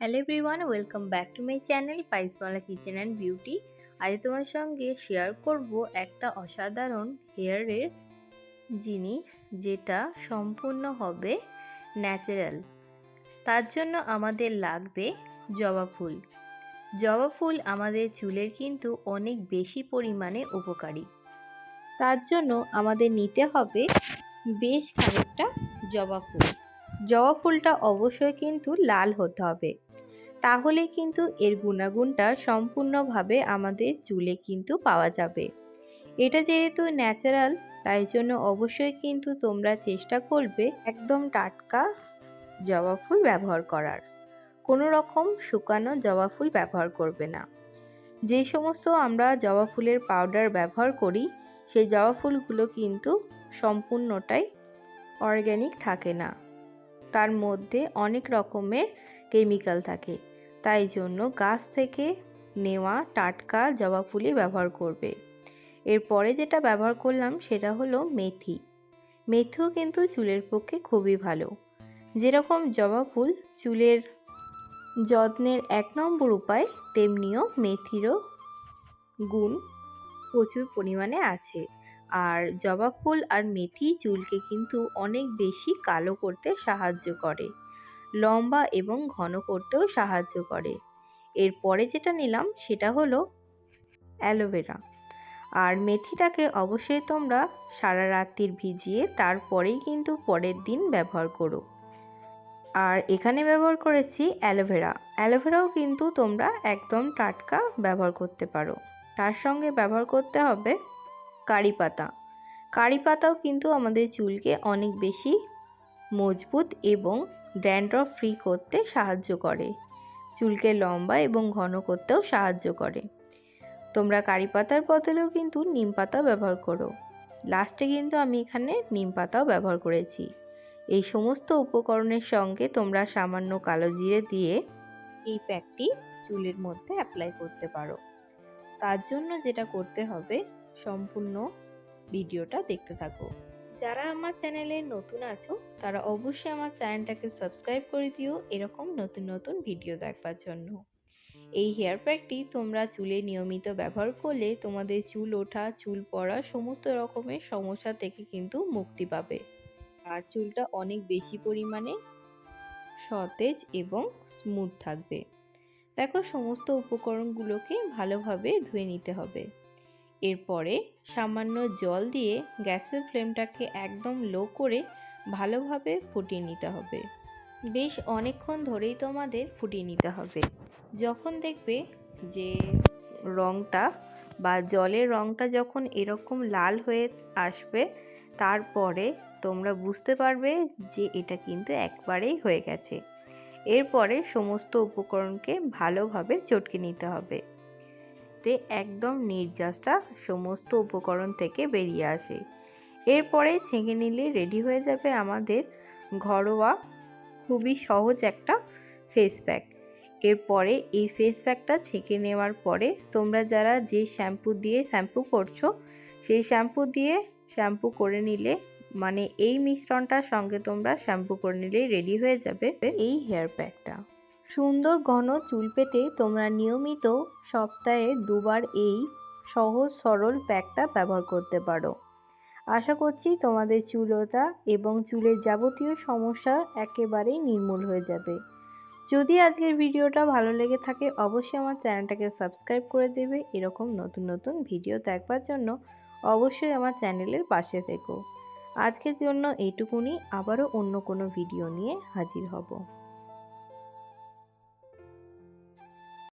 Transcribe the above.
Hello everyone welcome back to my channel পাইসমালা kitchen and beauty আজ তোমার সঙ্গে share করব একটা অসাধারণ হেয়ারের জিনিস যেটা সম্পূর্ণ হবে ন্যাচারাল তার জন্য আমাদের লাগবে জবা ফুল। জবা ফুল আমাদের চুলের কিন্তু অনেক বেশি পরিমাণে উপকারী। তার জন্য আমাদের নিতে হবে বেশ খানিকটা জবা ফুল। জবা ফুলটা অবশ্যই কিন্তু লাল হতে হবে। তাহলে কিন্তু এর গুণাগুণটা সম্পূর্ণভাবে আমাদের চুলে কিন্তু পাওয়া যাবে। এটা যেহেতু ন্যাচারাল, তাই জন্য অবশ্যই কিন্তু তোমরা চেষ্টা করবে একদম টাটকা জবা ফুল ব্যবহার করার। কোনো রকম শুকানো জবা ফুল ব্যবহার করবে না। যে সমস্ত আমরা জবা ফুলের পাউডার ব্যবহার করি, সেই জবা ফুলগুলো কিন্তু সম্পূর্ণটাই অর্গ্যানিক থাকে না। তার মধ্যে অনেক রকমের কেমিক্যাল থাকে। তাই জন্য গাছ থেকে নেওয়া টাটকা জবা ফুলই ব্যবহার করবে। এরপরে যেটা ব্যবহার করলাম সেটা হলো মেথি। মেথিও কিন্তু চুলের পক্ষে খুবই ভালো। যেরকম জবা ফুল চুলের যত্নের এক নম্বর উপায়, তেমনিও মেথিরও গুণ প্রচুর পরিমাণে আছে। আর জবা ফুল আর মেথি চুলকে কিন্তু অনেক বেশি কালো করতে সাহায্য করে। লম্বা এবং ঘন করতেও সাহায্য করে। এরপরে যেটা নিলাম সেটা হলো অ্যালোভেরা। আর মেথিটাকে অবশ্যই তোমরা সারা রাত্রির ভিজিয়ে তারপরেই কিন্তু পরের দিন ব্যবহার করো। আর এখানে ব্যবহার করেছি অ্যালোভেরা। অ্যালোভেরাও কিন্তু তোমরা একদম টাটকা ব্যবহার করতে পারো। তার সঙ্গে ব্যবহার করতে হবে কারি পাতা। কারি পাতাও কিন্তু আমাদের চুলকে অনেক বেশি মজবুত এবং ড্যান্ড্রফ ফ্রি করতে সাহায্য করে। চুলকে লম্বা এবং ঘন করতেও সাহায্য করে। তোমরা কারি পাতার বদলেও কিন্তু নিম পাতা ব্যবহার করো। লাস্টে কিন্তু আমি এখানে নিম পাতাও ব্যবহার করেছি। এই সমস্ত উপকরণের সঙ্গে তোমরা সামান্য কালো জিরে দিয়ে এই প্যাকটি চুলের মধ্যে অ্যাপ্লাই করতে পারো। তার জন্য যেটা করতে হবে, সম্পূর্ণ ভিডিওটা দেখতে থাকো। যারা আমার চ্যানেলে নতুন আছো, তারা অবশ্যই আমার চ্যানেলটাকে সাবস্ক্রাইব করে দিও এরকম নতুন নতুন ভিডিও দেখবার জন্য। এই হেয়ার প্যাকটি তোমরা চুলে নিয়মিত ব্যবহার করলে তোমাদের চুল ওঠা, চুল পড়া সমস্ত রকমের সমস্যা থেকে কিন্তু মুক্তি পাবে। আর চুলটা অনেক বেশি পরিমাণে সতেজ এবং স্মুথ থাকবে। দেখো, সমস্ত উপকরণগুলোকে ভালোভাবে ধুয়ে নিতে হবে। এরপরে সামান্য জল দিয়ে গ্যাসের ফ্লেমটাকে একদম লো করে ভালোভাবে ফুটিয়ে নিতে হবে। বেশ অনেকক্ষণ ধরেই তোমাদের ফুটিয়ে নিতে হবে। যখন দেখবে যে রঙটা বা জলের রঙটা যখন এরকম লাল হয়ে আসবে, তারপরে তোমরা বুঝতে পারবে যে এটা কিন্তু একবারেই হয়ে গেছে। এরপরে সমস্ত উপকরণকে ভালোভাবে চটকে নিতে হবে। তে একদম নির্যাসটা সমস্ত উপকরণ থেকে বেরিয়ে আসে। এরপরে ছেঁকে নিলে রেডি হয়ে যাবে আমাদের ঘরোয়া, খুবই সহজ একটা ফেস প্যাক এরপরে এই ফেস প্যাকটা ছেঁকে নেওয়ার পরে তোমরা যারা যে শ্যাম্পু দিয়ে শ্যাম্পু করছ, সেই শ্যাম্পু দিয়ে শ্যাম্পু করে নিলে মানে এই মিশ্রণটার সঙ্গে তোমরা শ্যাম্পু করে নিলেই রেডি হয়ে যাবে এই হেয়ার প্যাকটা সুন্দর ঘন চুল পেতে তোমরা নিয়মিত সপ্তাহে দুবার এই সহজ সরল প্যাকটা ব্যবহার করতে পারো। আশা করছি তোমাদের চুলতা এবং চুলের যাবতীয় সমস্যা একেবারেই নির্মূল হয়ে যাবে। যদি আজকের ভিডিওটা ভালো লেগে থাকে, অবশ্যই আমার চ্যানেলটাকে সাবস্ক্রাইব করে দেবে। এরকম নতুন নতুন ভিডিও দেখবার জন্য অবশ্যই আমার চ্যানেলের পাশে থেকো। আজকের জন্য এইটুকুনি। আবারও অন্য কোনো ভিডিও নিয়ে হাজির হব।